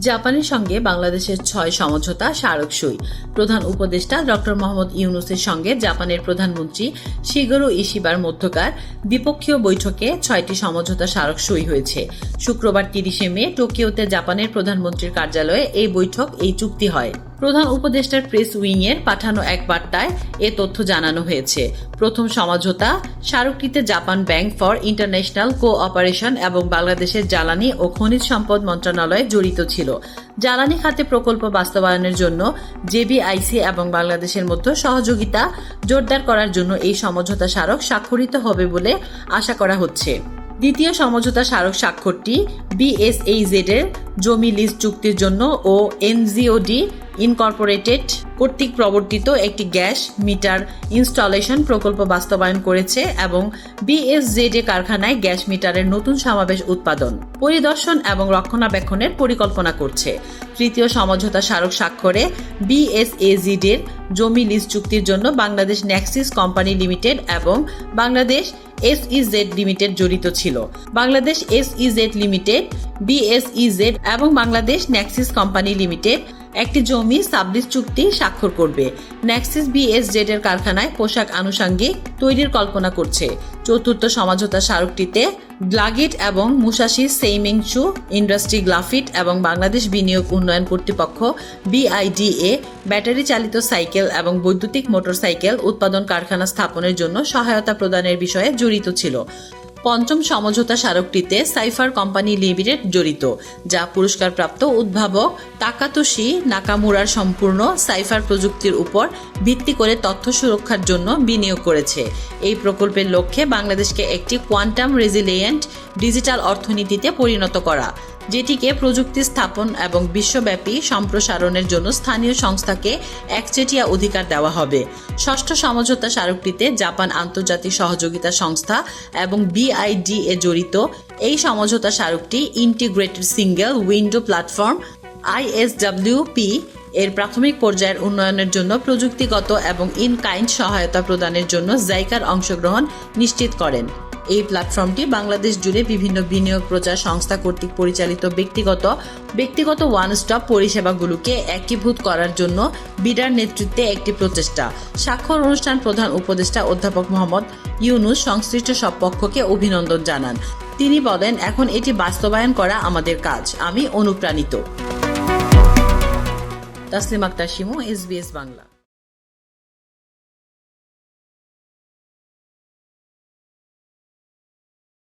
জাপানের সঙ্গে বাংলাদেশের ছয় সমঝোতা স্মারক সই। প্রধান উপদেষ্টা ডক্টর মোহাম্মদ ইউনুসের সঙ্গে জাপানের প্রধানমন্ত্রী শিগরো ইশিবার মধ্যকার দ্বিপক্ষীয় বৈঠকে ছয়টি সমঝোতা স্মারক সই হয়েছে। শুক্রবার তিরিশে মে টোকিওতে জাপানের প্রধানমন্ত্রীর কার্যালয়ে এই বৈঠক, এই চুক্তি হয়। প্রধান উপদেষ্টার প্রেস উইংয়ের পাঠানো এক বার্তায় এ তথ্য জানানো হয়েছে। প্রথম সমঝোতা, স্মারকটিতে Japan bank for international cooperation এবং বাংলাদেশের জ্বালানি ও খনিজ সম্পদ মন্ত্রণালয় জড়িত ছিল। জ্বালানি খাতে প্রকল্প বাস্তবায়নের জন্য জেবিআইসি এবং বাংলাদেশের মধ্যে সহযোগিতা জোরদার করার জন্য এই সমঝোতা স্মারক স্বাক্ষরিত হবে বলে আশা করা হচ্ছে। দ্বিতীয় সমঝোতা স্মারক স্বাক্ষরটি বিএসএইজেড এর জমি লিজ চুক্তির জন্য ও এনজিওডি ইনকর্পোরেটেড কর্তৃক প্রবর্তিত একটি গ্যাস মিটার ইনস্টলেশন প্রকল্প বাস্তবায়ন করেছে এবং বিএসজেড কারখানায় গ্যাস মিটারের নতুন সমাবেশ উৎপাদন, পরিদর্শন এবং রক্ষণাবেক্ষণের পরিকল্পনা করছে। তৃতীয় সমঝোতা স্মারক স্বাক্ষরে বিএসএজিড এর জমি লিজ চুক্তির জন্য বাংলাদেশ ন্যাক্সিস কোম্পানি লিমিটেড এবং বাংলাদেশ এসইজেড লিমিটেড জড়িত ছিল। বাংলাদেশ এসইজেড লিমিটেড বিএসইজেড এবং বাংলাদেশ ন্যাক্সিস কোম্পানি লিমিটেড একটি জমি সাবলিজ চুক্তি স্বাক্ষর করবে। ন্যাক্সিস বিএসজেড এর কারখানায় পোশাক আনুষঙ্গিক তৈরির কল্পনা করছে। চতুর্থ সমঝোতা স্মারকটিতে গ্লাগিট এবং মুসাশি সেইমিংচু, ইন্ডাস্ট্রি গ্লাফিট এবং বাংলাদেশ বিনিয়োগ উন্নয়ন কর্তৃপক্ষ বিআইডিএ ব্যাটারি চালিত সাইকেল এবং বৈদ্যুতিক মোটরসাইকেল উৎপাদন কারখানা স্থাপনের জন্য সহায়তা প্রদানের বিষয়ে জড়িত ছিল। পঞ্চম সমঝোতা স্মারকটিতে সাইফার কোম্পানি লিমিটেড জড়িত, যা পুরস্কারপ্রাপ্ত উদ্ভাবক তাকাতোশি নাকামুরার সম্পূর্ণ সাইফার প্রযুক্তির উপর ভিত্তি করে তথ্য সুরক্ষার জন্য বিনিয়োগ করেছে। এই প্রকল্পের লক্ষ্যে বাংলাদেশকে একটি কোয়ান্টাম রেজিলিয়েন্ট ডিজিটাল অর্থনীতিতে পরিণত করা। যেটিকে প্রযুক্তি স্থাপন এবং বিশ্বব্যাপী সম্প্রসারণের জন্য স্থানীয় সংস্থাকে একচেটিয়া অধিকার দেওয়া হবে। ষষ্ঠ সমঝোতা স্মারকটিতে জাপান আন্তর্জাতিক সহযোগিতা সংস্থা এবং বিআইডিএ জড়িত। এই সমঝোতা স্মারকটি integrated single window platform ISWP এর প্রাথমিক পর্যায়ের উন্নয়নের জন্য প্রযুক্তিগত এবং ইন কাইন্ড সহায়তা প্রদানের জন্য জাইকার অংশগ্রহণ নিশ্চিত করেন। এই প্ল্যাটফর্মটি বাংলাদেশ জুড়ে বিভিন্ন বিনিয়োগ প্রচার সংস্থা কর্তৃক পরিচালিত ব্যক্তিগত ব্যক্তিগত ওয়ান স্টপ পরিষেবাগুলোকে একীভূত করার জন্য বিডার নেতৃত্বে একটি প্রচেষ্টা। স্বাক্ষর অনুষ্ঠান প্রধান উপদেষ্টা অধ্যাপক মোহাম্মদ ইউনুস সংশ্লিষ্ট সব পক্ষকে অভিনন্দন জানান। তিনি বলেন, এখন এটি বাস্তবায়ন করা আমাদের কাজ। আমি অনুপ্রাণিত। তাসলিম আক্তার শিমু এসবিএস বাংলা।